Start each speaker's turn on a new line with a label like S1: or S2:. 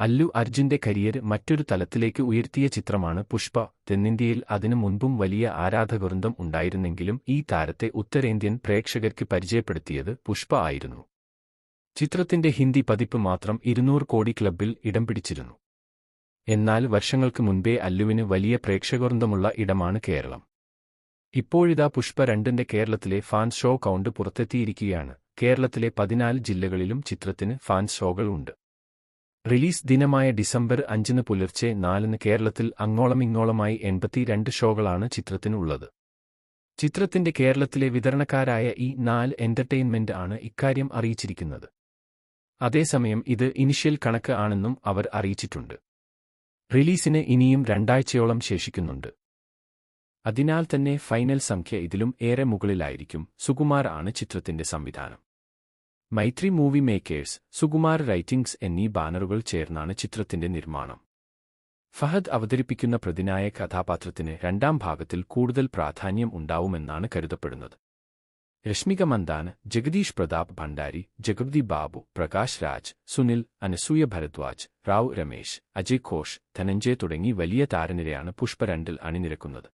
S1: അല്ലു അർജുന്റെ കരിയർ മറ്റൊരു തലത്തിലേക്ക് ഉയർത്തിയ ചിത്രമാണ് പുഷ്പ. തെന്നിന്ത്യയിൽ അതിനു മുൻപും വലിയ ആരാധകവൃന്ദം ഉണ്ടായിരുന്നെങ്കിലും ഈ താരത്തെ ഉത്തരേന്ത്യൻ പ്രേക്ഷകർക്ക് പരിചയപ്പെടുത്തിയത് പുഷ്പ ആയിരുന്നു. ചിത്രത്തിന്റെ ഹിന്ദി പതിപ്പ് മാത്രം ഇരുന്നൂറ് കോടി ക്ലബിൽ ഇടം പിടിച്ചിരുന്നു. എന്നാൽ വർഷങ്ങൾക്ക് മുൻപേ അല്ലുവിന് വലിയ പ്രേക്ഷകവൃന്ദമുള്ള ഇടമാണ് കേരളം. ഇപ്പോഴിതാ പുഷ്പ രണ്ടിന്റെ കേരളത്തിലെ ഫാൻ ഷോ കൗണ്ട് പുറത്തെത്തിയിരിക്കുകയാണ്. കേരളത്തിലെ പതിനാല് ജില്ലകളിലും ചിത്രത്തിന് ഫാൻ ഷോകൾ ഉണ്ട്. റിലീസ് ദിനമായ ഡിസംബർ അഞ്ചിന് പുലർച്ചെ നാലിന് കേരളത്തിൽ അങ്ങോളമിങ്ങോളമായി എൺപത്തിരണ്ട് ഷോകളാണ് ചിത്രത്തിനുള്ളത്. ചിത്രത്തിന്റെ കേരളത്തിലെ വിതരണക്കാരായ ഈ നാല് എന്റർടൈൻമെന്റ് ആണ് ഇക്കാര്യം അറിയിച്ചിരിക്കുന്നത്. അതേസമയം ഇത് ഇനിഷ്യൽ കണക്ക് ആണെന്നും അവർ അറിയിച്ചിട്ടുണ്ട്. റിലീസിന് ഇനിയും രണ്ടാഴ്ചയോളം ശേഷിക്കുന്നുണ്ട്. അതിനാൽ തന്നെ ഫൈനൽ സംഖ്യ ഇതിലും ഏറെ മുകളിലായിരിക്കും. സുകുമാർ ആണ് ചിത്രത്തിന്റെ സംവിധാനം. Mythri movie makers Sukumar writings എന്നീ ബാനറുകൾ ചേർന്നാണ് ചിത്രത്തിന്റെ നിർമ്മാണം. ഫഹദ് അവതരിപ്പിക്കുന്ന പ്രതിനായ കഥാപാത്രത്തിന് രണ്ടാം ഭാഗത്തിൽ കൂടുതൽ പ്രാധാന്യം ഉണ്ടാവുമെന്നാണ് കരുതപ്പെടുന്നത്. രശ്മിക മന്ദാന് ജഗദീഷ് പ്രതാപ് ഭണ്ഡാരി ജഗൃതി ബാബു പ്രകാശ് രാജ് സുനിൽ അനസൂയ ഭരദ്വാജ് റാവു രമേശ് അജയ് ഘോഷ് ധനഞ്ജയ് തുടങ്ങി വലിയ താരനിരയാണ് പുഷ്പ രണ്ടിൽ അണിനിരക്കുന്നത്.